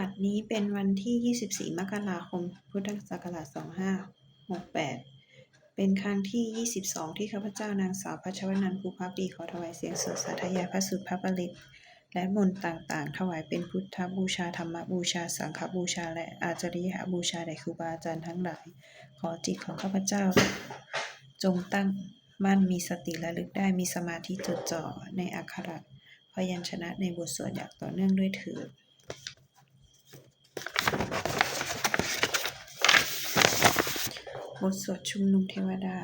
บัดนี้เป็นวันที่ 24 มกราคม พุทธศักราช 2568 เป็นครั้งที่ 22 ที่ข้าพเจ้านางสาวพัชรนันท์ภูพักดีขอถวายเสียงสดสาธยายพระสุตรพระปริตและมนต์ต่างๆ ถวายเป็นพุทธบูชาธรรมบูชา สังฆบูชา และอาจาริยบูชาแด่ครูบาอาจารย์ทั้งหลาย ขอจิตของข้าพเจ้า จงตั้งมั่นมีสติระลึกได้มีสมาธิจดจ่อในอักขระพยัญชนะในบทสวดอย่างต่อเนื่องด้วยเถิด บทสวดชุมนุมเทวดา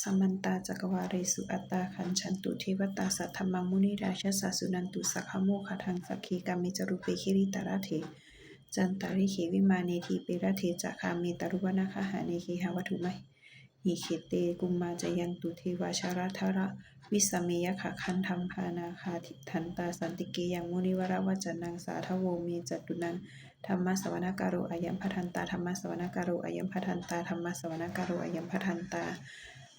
สมมันตาจักวาเรสุอัตตาขันชันตุเทวตาสัทธมังมุนิราชสาสุนันตุสักขโมคทังสักขีกามิจรุเปคิริตาราเทจันตาริเขวิมาเนทีเประเทจักาเมตารุวนาคหาเนคีหาวัตุไม หิเขเต กุมมาจยันตุเทวาชาราธระ วิสเมยขะคันธรรมพานาคาทิทันตาสันติเกยังมุนิวราวจนังสาทโวเมจตุนังธรรมสวนการโรอายัมพัทันตาธรรมสวนการโรอายัมพัทันตาธรรมสวนการโรอายัมพัทันตา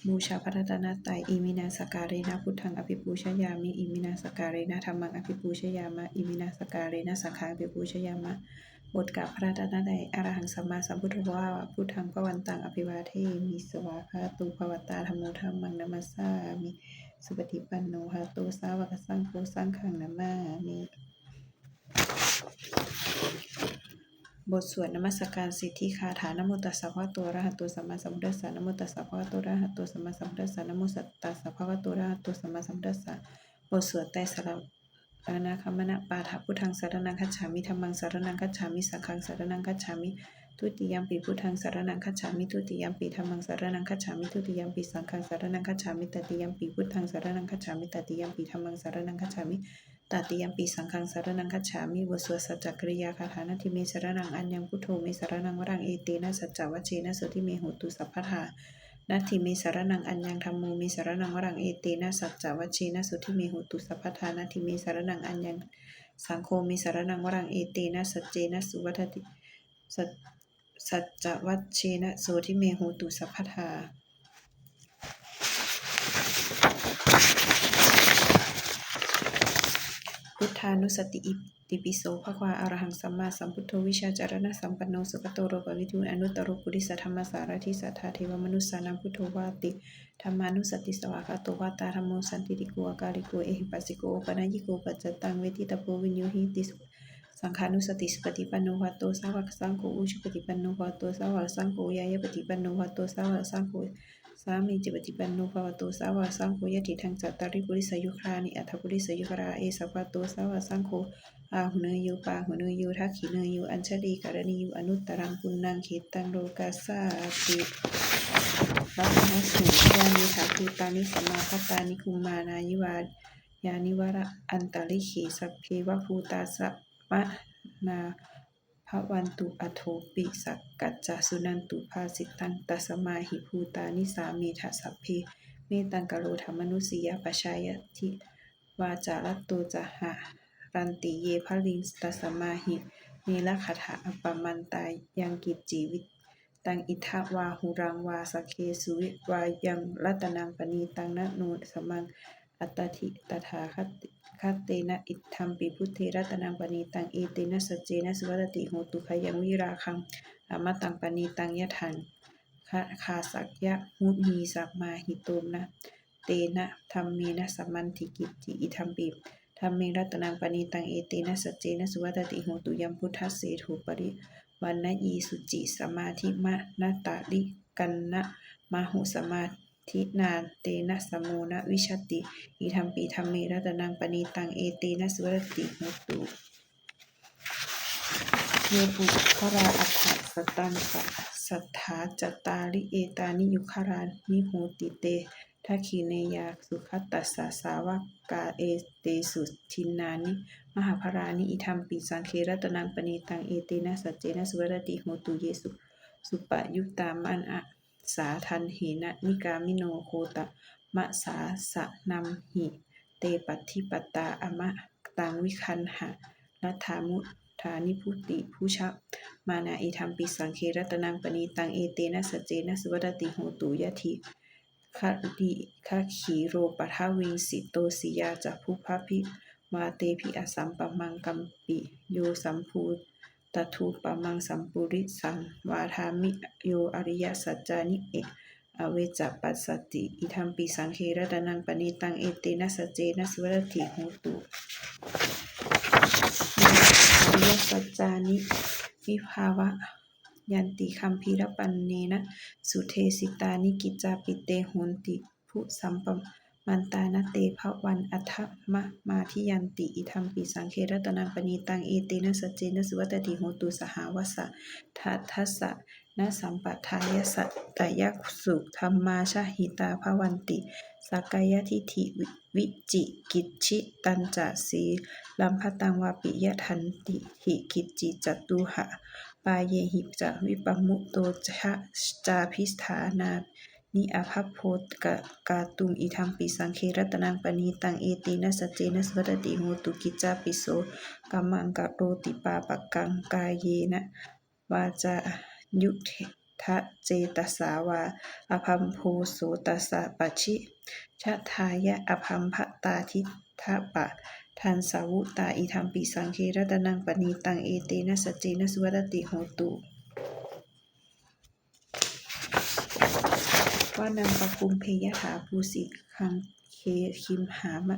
บูชาพระรัตนตรัยอิมินาสการเนะพุทธังอภิปูชยามิอิมินาสการเนะธรรมังอภิปูชยามะอิมินาสการเนะสังฆังอภิปูชยามะ บทกับพระรัตนตรัยอรหังสัมมาสัมพุทธว่าพุทธังพระวันตังอภิวาเทมิสวาคาตุภวตาธรรมโมธรรมังนัมสสามิสุปฏิปันโนหะโตสาวกสังโฆสังฆังนามามิบทสวดนมัสการสิทธิคาถานโมตัสสะภะคะวะโตอะระหะโตสัมมาสัมพุทธัสสะนโมตัสสะภะคะวะโตอะระหะโตสัมมาสัมพุทธัสสะนโมตัสสะภะคะวะโตอะระหะโตสัมมาสัมพุทธัสสะบทสวดไตรสร ณคัมมนะปาฐะพุทธังสารนังคัจฉามิธัมมังสารนังคัจฉามิสังฆังสารนังคัจฉามิทุติยมปีพุทธังสารนังคัจฉามิทุติยมปีธัมมังสารนังคัจฉามิทุติยมปีสังฆังสารนังคัจฉามิตติยมปีพุทธังสารนังคัจฉามิตติยมปีธัมมังสารนังคัจฉามิตติยมปีสังฆังสารนังคัจฉามิบสวดสัจจกริยาคาถานาทิเมสารนังอัญญังพุทโธเมสารนังวรังเอเตนะสัจจวัชเชนะสุทิเมโหตุสัพพทา นาทิมีสารนังอัญญังธรรมูมีสารนังวรังเอตีนาสัจจวัชีนาสุทิมีหตุสัพพทานาทิมีสารนังอัญญังสังโฆมีสารนังวรังเอตีนาสัจเจนาสุวัฏติสัจสัจจวัชีนาสุทิมีหตุสัพพทา ทธานุสติอิติปิโสภควาอรหังสัมมาสัมพุทโธวิชาจารณะสัมปันโนสุขโตโรปวิทูอนุตตรปุริสธรรมสารทิสัทธาเทวมนุสสานังพุทโธวาติธรรมานุสติสวากาโตวาตาธรรมโมสันติติโกอาการิโกเอหิปัสสิโกปนัญิโกปัจจตังเวทิตาโพวินโยหิติสังขานุสติสุปฏิปันโนวาโตสาวกสังโฆอุชุปฏิปันโนวาโตสาวกสังโฆยายปฏิปันโนวาโตสาวกสังโฆ สามีจิปฏิปันโนภวโตสาวาสังโฆยติทังจัตตาริปุริสยุครานิอัฏฐปุริสยุคราเอสัพพะโตสาวาสังโฆอาหุเนยโยปาหุเนยโยทักขิเนยโยอัญชลีการณีโยอนุตตรังปุณนังเขตังโลกาสาติวัฒนสุยานิถาภูตานิสมาคตานิคุมานายิวายานิวระอันตริขีสัพเพวภูตาสมมนา ภวันตุอโทปิสักกัจจสุนันตุภาสิตังตัสมาหิภูตานิสามีทัสสพเพเมตังกะโลธรรมนุสียปชายทิวาจารัตโตจหะรันติเยภลิงตัสมาหิเนลคาถาอปปมันตายยังกิจจีวิตังอิทาวาหุรังวาสเคสุวิวายังรัตนังปณีตังนะโนสมังอัตติตถาคติ คเตนะอิทธัมปิพุทเทรัตนังปณีตังเอเตนะสัจเจนะสุวัตติโหตุขยังวิราคังอมตังปณีตังยะถังคะคาสักยะมุนีสัมมาหิโตมนะ เตนะธรรมเมนะสัมมันติกิจิอิธัมปิธรรมเมรัตนังปณีตังเอเตนะสัจเจนะสุวัตติโหตุยัมพุทธเสถุปริวันนะยีสุจิสมาธิมะนาตาลิกันนะมาหุสมา ทินาเตนะสมโมนะวิชติ อิธรรมปีธรรมเมรัตนังปณีตังเอเตนะสุวรติโหตุเยปุขราอัฏฐสตังสะสัทธาจตาริเอตานิยุคารานิโหติเตทัคขีเนยาสุขตัสสะสาวกาเอเตสุทินนานิ มหาภรานิอิธรรมปีสังเครัตนังปณีตังเอเตนะสัจเจนะสุวรติโหตุเยสุ สุปยุตตามันอะ สาทันหินะนิกามิโนโคตะมะสาสะนัมหิ เตปัติปตาอมะตังวิคันหะรัฐามุธานิพุติผู้ชะมานาอิธรรมปิสังเครัตนังปณีตังเอเตนะสเจนะสวัตติโหตุยะทิคดิคขีโรปทาวิงสิโตสิยาจักภูพาพิมาเตพิอสัมปมังกัมปิโยสัมภู ตทูปมังสัมปุริสังวาทามิโยอริยสัจจานิเออเวจจปัสสติอิทัมปิสังเคระตนังปณิตังเอเตนะสเจนะสวัตถิโหตุอริยสัจจานิวิภาวะยันติคัมภีรปันเนนะ สุเทสิตานิกิจจาปิเตโหนติภุสัมปม นตานเตภวันอัฏฐมะมาทิยันติ อิทัมปิสังเคระตะนังปณิตังเอเตนะสจเจนะสวัตถิโหตุสหาวสสะทัทธัสสะนสัมปทายะสัตตยักสุธรรมาชหิตาภวันติสักายทิฏฐิวิจิกิจฉิตันจะสีลัมพตังวาปิยทันติหิกิจจิจตุหะ ปาเยหิจะวิปมุตโตชะจาพิสถานา นิอภัพโพกะกาตุงอิทัมปิสังเคระตนังปณีตังเอตินะสเจนะสวัตติโหตุกิจจาปิโสกัมมังกะโรติปาปะกังกายเยนะวาจายุเททะเจตสาวาอภัมโพโสตัสสะปัชชิชะทายะอภัมภตาทิทะปะทันสาวุตาอิทัมปิสังเคระตนังปณีตังเอเตนะสเจนะสวัตติโหตุ ว่านังปะกุมเพยถาภูสิคังเคคิมหามะ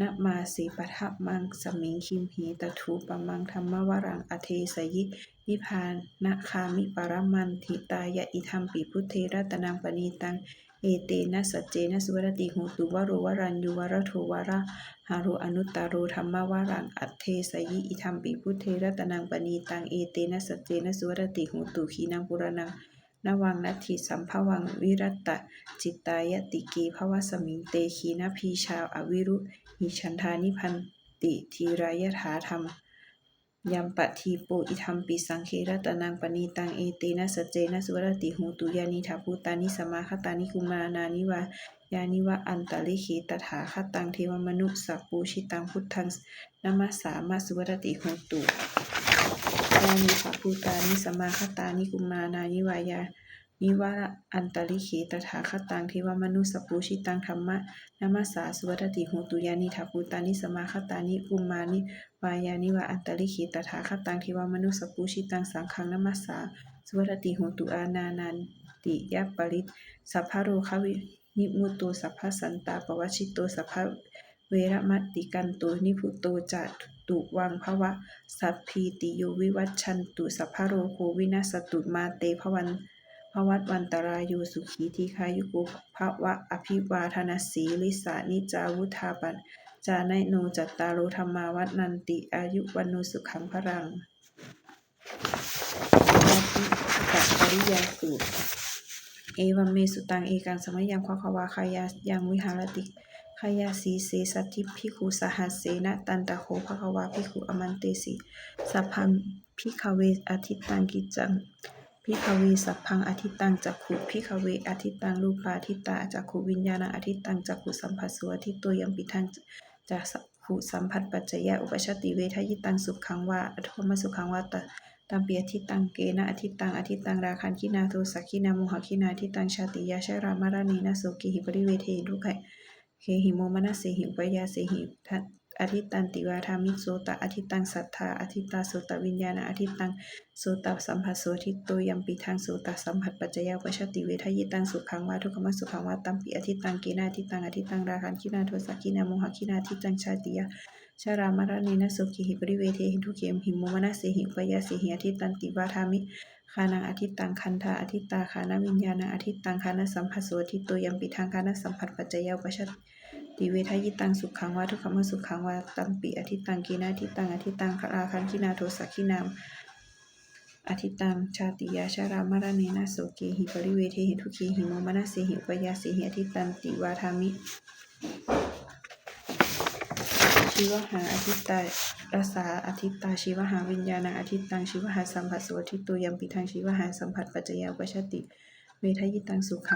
นะมาสีปะทะมังสมิงคิมหีตถูปะมังธรรมวรังอเทสยินิพานนะคามิปรมันทิตายะอิทัมปิพุทเทระตนังปณีตัง เอเตนะสัจเจนะสุวรติโหตุวโรวรัญยูวรโทวระหารุอนุตตารุธรรมวรังอัตเทสยิอิทัมปิพุทเทระตนังปณีตัง เอเตนะสัจเจนะสุวรติโหตุขีนังปุรนัง นวังนัตถิสัมภวังวิรัตตจิตตายติกีภวสมิงเตขีนพีชาวอวิรุหิฉันทานิพันติทีรายถาธรรมยัมปะทีโปอิทัมปิสังเครตนังปณีตังเอเตนะสเจนะสุวรติโหตุยานิถาภูตานิสมาคตานิกุมานานิวายานิวะอันตลิขิตถาคตังเทวมนุสัพปูชิตังพุทธังนามัสสามาสุวรติโหตุ ยานิถาภูตานิสมาคตานิกุมานานิวายา นิวะอันตลิขิตถาคตังเทวมนุสปูชิตังธรรมะนามัสสาสุวรติโหตุยานิถาภูตานิสมาคตานิกุมานิวายานิวะอันตริขิตถาคตังเทวมนุสปูชิตังสังฆังนัมมัสสาสุวัตติโหตุอานานันติยะปริตสัพพะโรควินิมุตโตสัพพะสันตาปวัชิตโตสัพพะเวรมตติกันโตนิพุโตจะ ตุวังภวะสัพพีติโยวิวัชชันตุสัพพโรโควินาสตุมาเตภวันภวัตวันตรายุสุขีทีคายุโกภวะอภิวาทนาสีลิสานิจาวุธาปันจาไนโนจัตตารุธรรมาวัดนันติอายุวันโนสุขังพรังอาทิกัปปริยาสูตรเอวัมเมสุตังเอกังสมัยยังควควาคายายังวิหารติ ยาสีเสสัตถิพิคุสหัสเสนะตันตะโคภควาพิคุอมันเตสิสัพพังพิคเวอาทิตตังกิจจังพิคเวสัพพังอาทิตตังจักขุพิคเวอาทิตตังรูปาทิตตาจักขุวิญญาณอาทิตตังจักขุสัมผัสสวทิตโตยัมปิทังจากสัพพุสัมผัสปัจจยะอุปชติเวทยิตังสุขังวาอโทมสุขังวาตตัมเปียทิตังเกนะอทิตังอทิตังราคันคินาโทสักคินาโมหคินาทิตังชาติยาชรามารานีนาโสกิหิปริเวเททุกไข เคหิโมมนัสเสหิปยาเสหิทัอทิตันติวาทามิโสตะอทิตังสัทธาอทิตาโสตวิญญาณอทิตังโสตสัมผัสโสทิโตยัมปิทางโสตสัมผัสปัจจยะอุปชติเวทายิตังสุขังวาทุกขมสุขังวาตัมปิอทิตังเกนะอทิตังอทิตังราคันคินาโทสักคินาโมหคินาทิตังชาติยาชารามารานีนะสุขิหิปริเวเทหิทุเขมหิมโมมนะเสหิปยาเสหิอทิตันติวาทามิ คานังอทิตตังคันธาอาทิตตาคานาวิญญาณอาทิตตังคานะสัมผัสโสทิโตยัมปิทางคานะสัมผัสปัจจยอุปชัติเวทายิตังสุขังวาทุกขมสุขังวาตัมปิอาทิตตังกีนาทิตตังอาทิตตังราคันคินาโทสักขินามอาทิตังชาติยาชารามารานีนะโสเกหิปริเวเทหิทุเขหิโมมนะเสหิปยาเสหิอาทิตันติวาทามิ ชีวหาอธิตารสาอธิตาชีวหาวิญญาณอธิตังชีวหาสัมผัสโสทิตโตยัมปิทังชีวหาสัมผัสปัจจยาอุปชติ เมทยิตังสุข